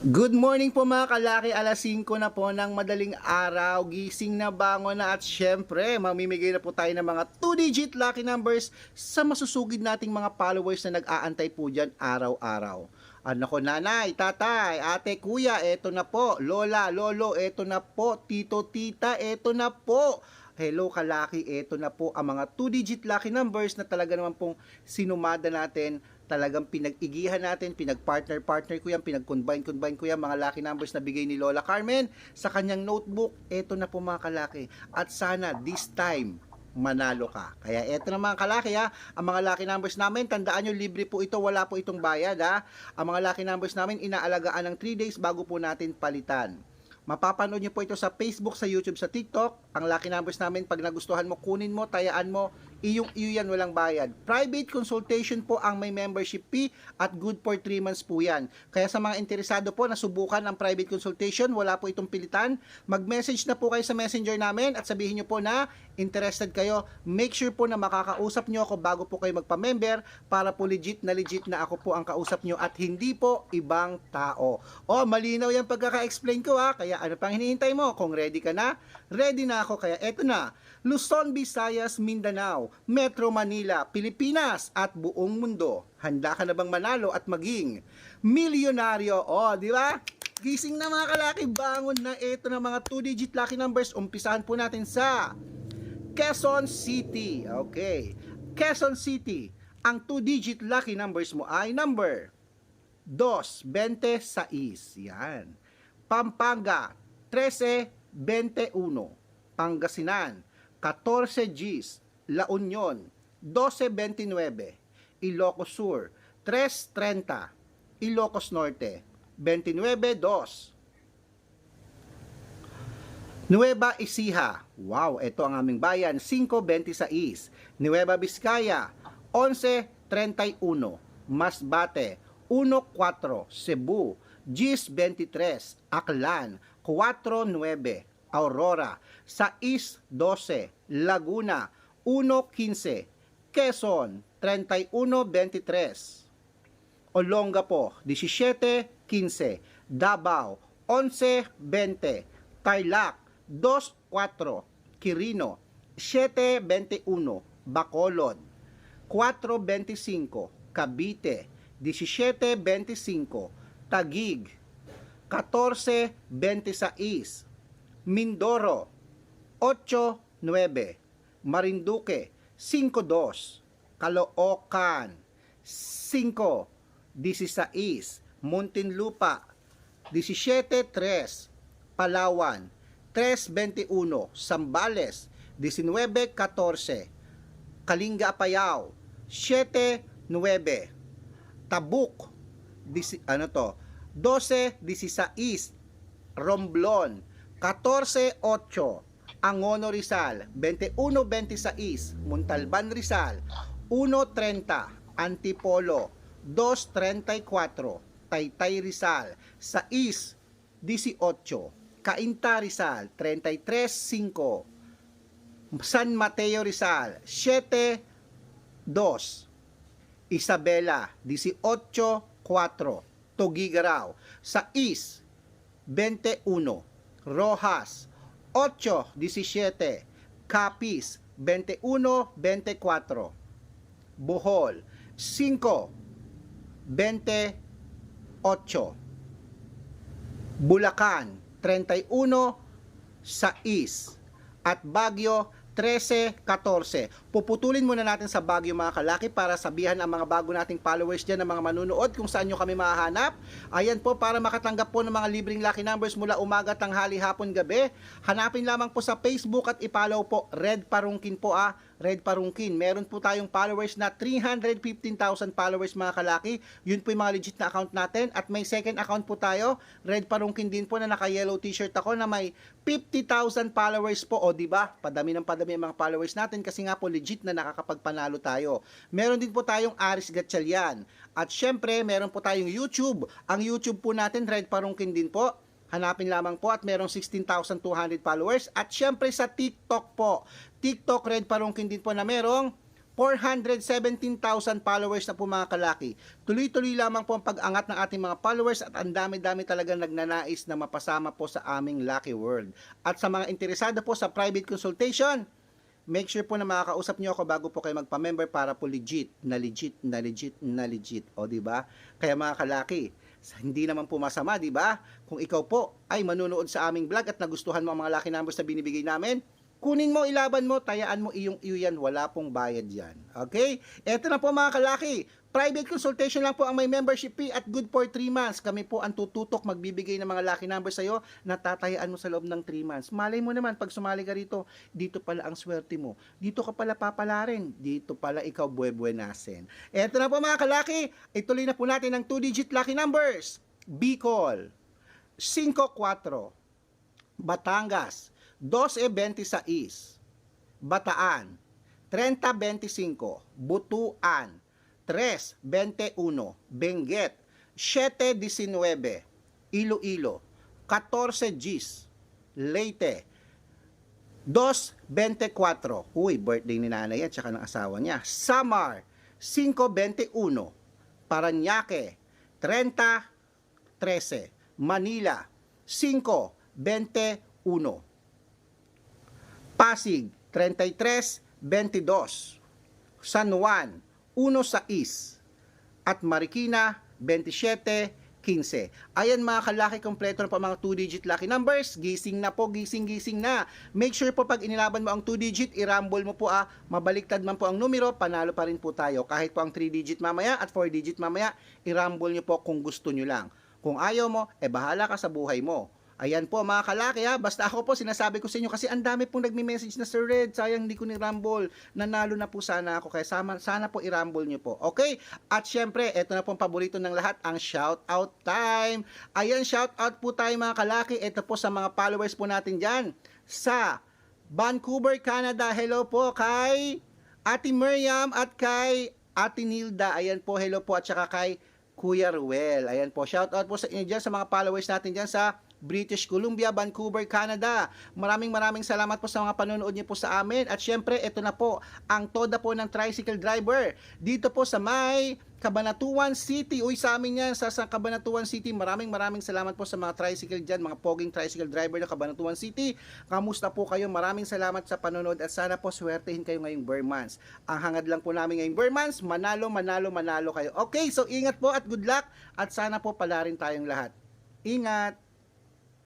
Good morning po mga kalaki, alas 5 na po ng madaling araw, gising na bangon na at syempre mamimigay na po tayo ng mga 2-digit lucky numbers sa masusugid nating mga followers na nag-aantay po dyan araw-araw. Ano ko nanay, tatay, ate, kuya, eto na po, lola, lolo, eto na po, tito, tita, eto na po. Hello kalaki, eto na po ang mga 2-digit lucky numbers na talaga naman pong sinumada natin talagang pinag-igihan natin, pinag-partner-partner ko yan, pinag-combine-combine ko yan, mga lucky numbers na bigay ni Lola Carmen sa kanyang notebook. Eto na po mga kalaki. At sana this time, manalo ka. Kaya eto na mga kalaki ha, ang mga lucky numbers namin, tandaan nyo, libre po ito, wala po itong bayad ha. Ang mga lucky numbers namin, inaalagaan ng 3 days bago po natin palitan. Mapapanood nyo po ito sa Facebook, sa YouTube, sa TikTok. Ang lucky numbers namin, pag nagustuhan mo, kunin mo, tayaan mo, iyong iyo yan, walang bayad. Private consultation po ang may membership fee at good for 3 months po yan. Kaya sa mga interesado po na subukan ang private consultation, wala po itong pilitan, mag-message na po kayo sa messenger namin at sabihin nyo po na interested kayo. Make sure po na makakausap nyo ako bago po kayo magpa-member para po legit na legit na ako po ang kausap nyo at hindi po ibang tao. O, malinaw yung pagkaka-explain ko ha, kaya ano pang hinihintay mo? Kung ready ka na, ready na ako. Kaya eto na, Luzon, Visayas, Mindanao, Metro Manila, Pilipinas at buong mundo. Handa ka na bang manalo at maging milyonaryo? O, di ba? Gising na mga kalaki, bangon na ito na mga 2-digit lucky numbers. Umpisahan po natin sa Quezon City. Okay. Quezon City. Ang 2-digit lucky numbers mo ay number 2, 26. Yan. Pampanga, 13, 21. Pangasinan, 14 Gs. La Union, 12.29. Ilocos Sur, 3.30. Ilocos Norte, 29.2. Nueva Ecija, wow, ito ang aming bayan, 5.26. Nueva Vizcaya, 11.31. Masbate, 1.4. Cebu, Gis 23. Aklan, 4.9. Aurora, 6.12. Laguna, 1.15. Quezon, 31.23. Olongapo, 17.15. Davao, 11.20. Tarlac, 2.4. Quirino, 7.21. Bacolod, 4.25. Cavite, 17.25. Tagig, 14.26. Mindoro, 8.9. Marinduque, 5.2. Caloocan, 5.16. Muntinlupa, 17.3. Palawan, 3.21. Sambales, 19.14. Kalinga Apayao, 7.9. Tabuk, disi, ano to, 12.16. Romblon, 14.8. Angono Rizal, 21.26. Montalban Rizal, 1.30. Antipolo, 2.34. Taytay Rizal, 6.18. Cainta Rizal, 33.5. San Mateo Rizal, 7.2. Isabela, 18.4. Tugigaraw, 6.21. Rojas, 8.17. Capiz, 21.24. Bohol, 5.28. Bulacan, 31 6 at Baguio 13-14. Puputulin muna natin sa Baguio mga kalaki para sabihan ang mga bago nating followers dyan ng mga manunood kung saan nyo kami mahanap. Ayan po para makatanggap po ng mga libreng lucky numbers mula umaga, tanghali, hapon, gabi. Hanapin lamang po sa Facebook at ipollow po Red Parungkin po ah. Red Parungkin. Meron po tayong followers na 315,000 followers mga kalaki. Yun po yung mga legit na account natin. At may second account po tayo, Red Parungkin din po na naka-yellow t-shirt ako na may 50,000 followers po. O ba? Padami ng padami ang mga followers natin kasi nga po legit na nakakapagpanalo tayo. Meron din po tayong Aris Gatchalian. At syempre, meron po tayong YouTube. Ang YouTube po natin, Red Parungkin din po. Hanapin lamang po at merong 16,200 followers. At syempre sa TikTok po. TikTok Red Parungkin din po na merong 417,000 followers na po mga kalaki. Tuloy-tuloy lamang po ang pag-angat ng ating mga followers at ang dami-dami talaga nagnanais na mapasama po sa aming Lucky World. At sa mga interesado po sa private consultation, make sure po na makakausap niyo ako bago po kayo magpa-member para po legit, na legit, na legit, na legit. O, di ba? Kaya mga kalaki, hindi naman po masama, di ba? Kung ikaw po ay manunood sa aming vlog at nagustuhan mo ang mga lucky numbers na binibigay namin, kunin mo, ilaban mo, tayaan mo iyong iyo yan, wala pong bayad yan. Okay? Eto na po mga kalaki, private consultation lang po ang may membership fee at good for 3 months. Kami po ang tututok magbibigay ng mga lucky numbers sa'yo na tatayaan mo sa loob ng 3 months. Malay mo naman, pag sumali ka rito, dito pala ang swerte mo. Dito ka pala papalarin. Dito pala ikaw buwe-buwenasin. Eto na po mga kalaki, ituloy na po natin ang 2-digit lucky numbers. Bicol, 5-4, Batangas, 12.26, Bataan, 30.25, Butuan, 3.21, Benguet, 7.19, Iloilo, 14 Gs, Leyte, 2.24, uy, birthday ni nanay yan, tsaka ng asawa niya, Samar, 5.21, Paranaque, 30.13, Manila, 5.21, Pasig, 33-22. San Juan, 1-6. At Marikina, 27-15. Ayan mga kalaki kompleto na po mga 2-digit lucky numbers. Gising na po, gising, gising na. Make sure po pag inilaban mo ang 2-digit, irambol mo po ah. Mabaliktad man po ang numero, panalo pa rin po tayo. Kahit po ang 3-digit mamaya at 4-digit mamaya, irambol nyo po kung gusto nyo lang. Kung ayaw mo, eh bahala ka sa buhay mo. Ayan po mga kalaki ha, basta ako po sinasabi ko sa inyo kasi ang dami pong nagme-message na Sir Red, sayang hindi ko ni Rumble, nanalo na po sana ako kaya sama, sana po i-rumble nyo po. Okay? At syempre, ito na pong paborito ng lahat, ang shout out time. Ayan, shout out po tayo mga kalaki, ito po sa mga followers po natin dyan sa Vancouver, Canada. Hello po kay Ate Miriam at kay Ate Nilda. Ayan po, hello po at saka kay Kuya Ruel. Ayan po, shout out po sa inyo dyan sa mga followers natin dyan sa British Columbia, Vancouver, Canada. Maraming maraming salamat po sa mga panonood niyo po sa amin. At syempre, ito na po ang toda po ng tricycle driver. Dito po sa may Cabanatuan City. Uy, sa amin yan, sa, sa Cabanatuan City. Maraming maraming salamat po sa mga tricycle dyan, mga poging tricycle driver ng Cabanatuan City. Kamusta po kayo? Maraming salamat sa panonood at sana po swertehin kayo ngayong Burmans. Ang hangad lang po namin ngayong Burmans, manalo, manalo, manalo kayo. Okay, so ingat po at good luck at sana po pala rin tayong lahat. Ingat!